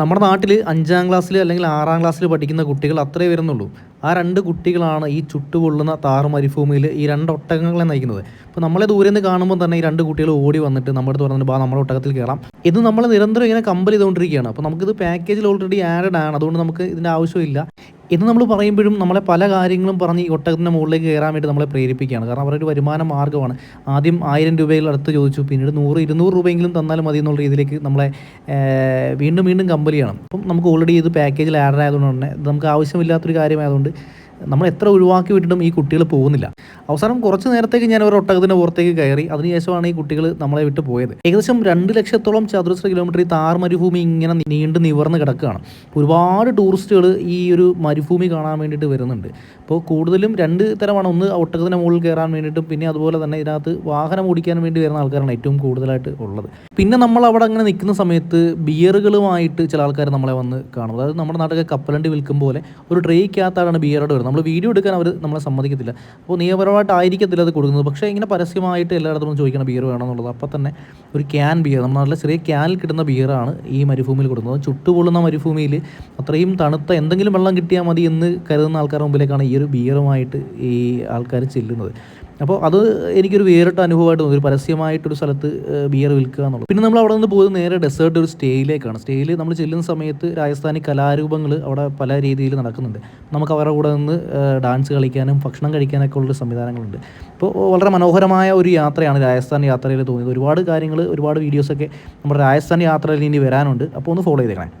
നമ്മുടെ നാട്ടിൽ അഞ്ചാം ക്ലാസ്സിൽ അല്ലെങ്കിൽ ആറാം ക്ലാസ്സിൽ പഠിക്കുന്ന കുട്ടികൾ അത്രേ വരുന്നുള്ളൂ. ആ രണ്ട് കുട്ടികളാണ് ഈ ചുട്ടുപൊള്ളുന്ന താറ് മരുഭൂമിയിൽ ഈ രണ്ട് ഒട്ടകങ്ങളെ നയിക്കുന്നത്. ഇപ്പോൾ നമ്മളെ ദൂരെ നിന്ന് കാണുമ്പോൾ തന്നെ ഈ രണ്ട് കുട്ടികൾ ഓടി വന്നിട്ട് നമ്മുടെ അടുത്ത് പറഞ്ഞിട്ട് ബാ നമ്മുടെ ഒട്ടകത്തിൽ കയറാം ഇത് നമ്മൾ നിരന്തരം ഇങ്ങനെ കമ്പൽ ചെയ്തുകൊണ്ടിരിക്കുകയാണ്. അപ്പോൾ നമുക്കിത് പാക്കേജിൽ ഓൾറെഡി ആഡഡ് ആണ്. അതുകൊണ്ട് നമുക്ക് ഇതിന്റെ ആവശ്യമില്ല. എന്ന് നമ്മൾ പറയുമ്പോഴും നമ്മളെ പല കാര്യങ്ങളും പറഞ്ഞ് ഈ ഒട്ടകത്തിന്റെ മുകളിലേക്ക് കയറാൻ വേണ്ടി നമ്മളെ പ്രേരിപ്പിക്കുകയാണ്. കാരണം അവരൊരു വരുമാന മാർഗമാണ്. ആദ്യം ആയിരം രൂപയിൽ അടുത്ത് ചോദിച്ചു. പിന്നീട് നൂറ് ഇരുന്നൂറ് രൂപയെങ്കിലും തന്നാലും മതി എന്നുള്ള രീതിയിലേക്ക് നമ്മളെ വീണ്ടും വീണ്ടും കമ്പലിയാണ്. അപ്പം നമുക്ക് ഓൾറെഡി ഇത് പാക്കേജിൽ ആഡ് ആയതുകൊണ്ട് തന്നെ നമുക്ക് ആവശ്യമില്ലാത്തൊരു കാര്യമായതുകൊണ്ട് നമ്മൾ എത്ര ഒഴിവാക്കി വിട്ടിട്ടും ഈ കുട്ടികൾ പോകുന്നില്ല. അവസാനം കുറച്ച് നേരത്തേക്ക് ഞാൻ ഒരു ഒട്ടകത്തിന്റെ പുറത്തേക്ക് കയറി. അതിനുശേഷമാണ് ഈ കുട്ടികൾ നമ്മളെ വിട്ട് പോയത്. ഏകദേശം രണ്ട് ലക്ഷത്തോളം ചതുരശ്ര കിലോമീറ്റർ ഈ താർ മരുഭൂമി ഇങ്ങനെ നീണ്ടു നിവർന്ന് കിടക്കുകയാണ്. ഒരുപാട് ടൂറിസ്റ്റുകൾ ഈ ഒരു മരുഭൂമി കാണാൻ വേണ്ടിയിട്ട് വരുന്നുണ്ട്. അപ്പോൾ കൂടുതലും രണ്ട് തരമാണ്. ഒന്ന് ഒട്ടകത്തിന്റെ മുകളിൽ കയറാൻ വേണ്ടിയിട്ടും പിന്നെ അതുപോലെ തന്നെ ഇതിനകത്ത് വാഹനം ഓടിക്കാൻ വേണ്ടി വരുന്ന ആൾക്കാരാണ് ഏറ്റവും കൂടുതലായിട്ട് ഉള്ളത്. പിന്നെ നമ്മൾ അവിടെ അങ്ങനെ നിൽക്കുന്ന സമയത്ത് ബിയറുകളുമായിട്ട് ചില ആൾക്കാർ നമ്മളെ വന്ന് കാണും. അതായത് നമ്മുടെ നാട്ടിലൊക്കെ കപ്പലണ്ടി വിൽക്കും പോലെ ഒരു ട്രേക്കകത്താണ് ബിയറോട് വരുന്നത്. നമ്മൾ വീഡിയോ എടുക്കാൻ അവർ നമ്മളെ സമ്മതിക്കത്തില്ല. അപ്പോൾ നിയമപരമായിട്ടായിരിക്കത്തില്ല അത് കൊടുക്കുന്നത്. പക്ഷേ ഇങ്ങനെ പരസ്യമായിട്ട് എല്ലായിടത്തും ചോദിക്കണം ബിയർ വേണമെന്നുള്ളത്. അപ്പോൾ തന്നെ ഒരു ക്യാൻ ബിയർ നമ്മൾ നാട്ടിലെ ചെറിയ ക്യാനിൽ കിട്ടുന്ന ബിയറാണ് ഈ മരുഭൂമിയിൽ കൊടുക്കുന്നത്. ചുട്ടുപൊള്ളുന്ന മരുഭൂമിയിൽ അത്രയും തണുത്ത എന്തെങ്കിലും വെള്ളം കിട്ടിയാൽ മതി എന്ന് കരുതുന്ന ആൾക്കാരുടെ മുമ്പിലേക്കാണ് ഈ ഒരു ബിയറുമായിട്ട് ഈ ആൾക്കാർ ചെല്ലുന്നത്. അപ്പോൾ അത് എനിക്കൊരു വേറിട്ട അനുഭവമായിട്ട് തോന്നി. ഒരു പരസ്യമായിട്ടൊരു സ്ഥലത്ത് ബിയർ വിൽക്കുക എന്നുള്ളത്. പിന്നെ നമ്മൾ അവിടെ നിന്ന് പോയത് നേരെ ഡെസേർട്ട് ഒരു സ്റ്റേയിലേക്കാണ്. സ്റ്റേയിൽ നമ്മൾ ചെല്ലുന്ന സമയത്ത് രാജസ്ഥാനി കലാരൂപങ്ങൾ അവിടെ പല രീതിയിൽ നടക്കുന്നുണ്ട്. നമുക്ക് അവരുടെ കൂടെ നിന്ന് ഡാൻസ് കളിക്കാനും ഭക്ഷണം കഴിക്കാനൊക്കെ ഉള്ള സംവിധാനങ്ങളുണ്ട്. അപ്പോൾ വളരെ മനോഹരമായ ഒരു യാത്രയാണ് രാജസ്ഥാൻ യാത്രയിൽ തോന്നിയത്. ഒരുപാട് കാര്യങ്ങൾ ഒരുപാട് വീഡിയോസൊക്കെ നമ്മുടെ രാജസ്ഥാൻ യാത്രയിൽ ഇനി വരാനുണ്ട്. അപ്പോൾ ഒന്ന് ഫോളോ ചെയ്തേക്കണേ.